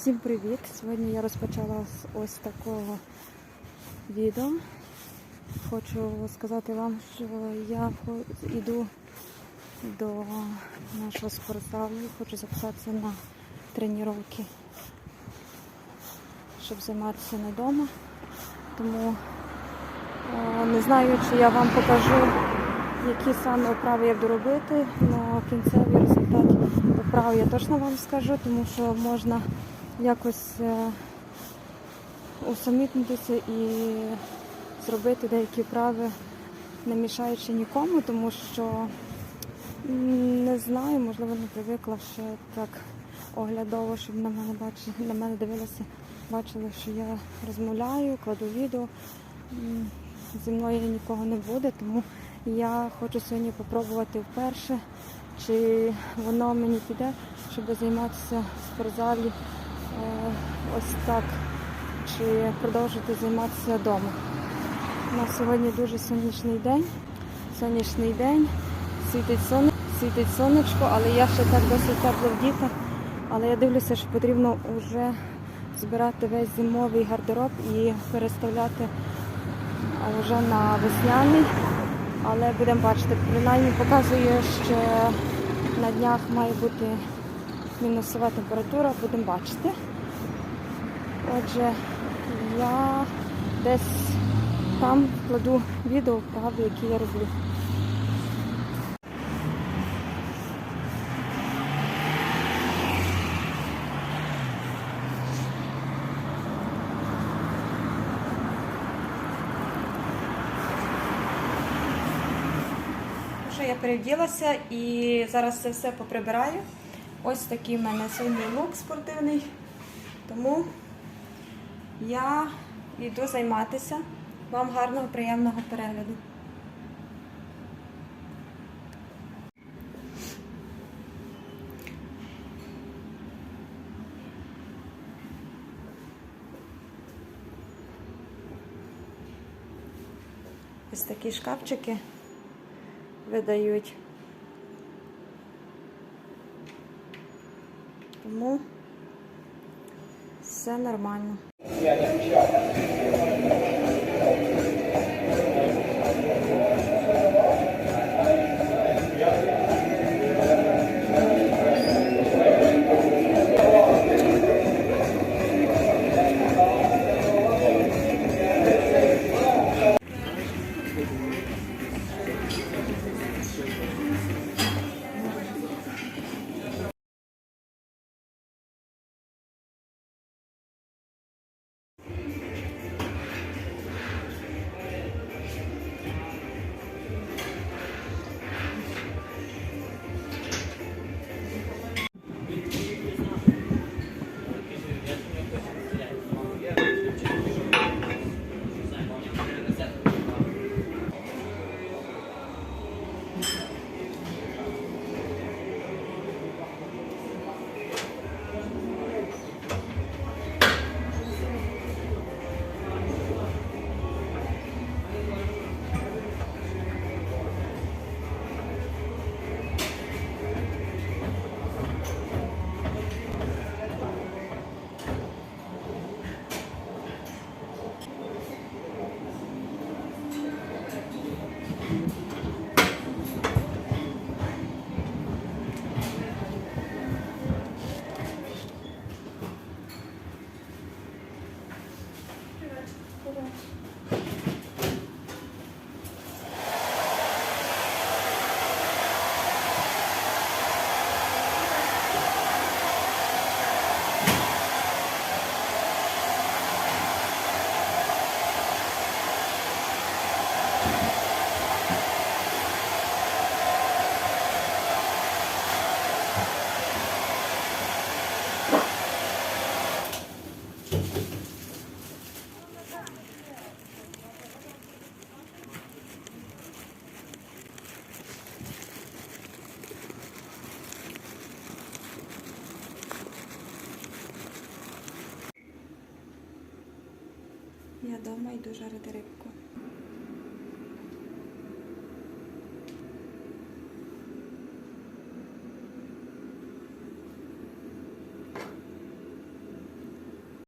Всім привіт! Сьогодні я розпочала з ось такого відео. Хочу сказати вам, що я йду до нашого спортзалу, хочу записатися на тренування, щоб займатися не вдома. Тому е, не знаю, чи я вам покажу, які саме вправи я буду робити. На кінцевий результат вправ я точно вам скажу, тому що можна якось е, усамітнитися і зробити деякі вправи, не мішаючи нікому, тому що не знаю, можливо, не привикла ще так оглядово, щоб на мене бачили, на мене дивилися, бачили, що я розмовляю, кладу відео. Зі мною нікого не буде, тому я хочу сьогодні попробувати вперше, чи воно мені піде, щоб займатися в спортзалі ось так, чи продовжити займатися вдома. У нас сьогодні дуже сонячний день. Сонячний день, світить сон, світить сонечко, але я ще так досить тепло вдіта. Але я дивлюся, що потрібно вже збирати весь зимовий гардероб і переставляти вже на весняний. Але будемо бачити, принаймні показує, що на днях має бути мінусова температура, будемо бачити. Отже, я десь там вкладу відео вправи, які я роблю. Ну я перевділася і зараз це все поприбираю. Ось такий в мене сьогодні лук спортивний. Тому я йду займатися. Вам гарного, приємного перегляду. Ось такі шкафчики видають. Тому все нормально. E. Я вдома йду жарити рибку.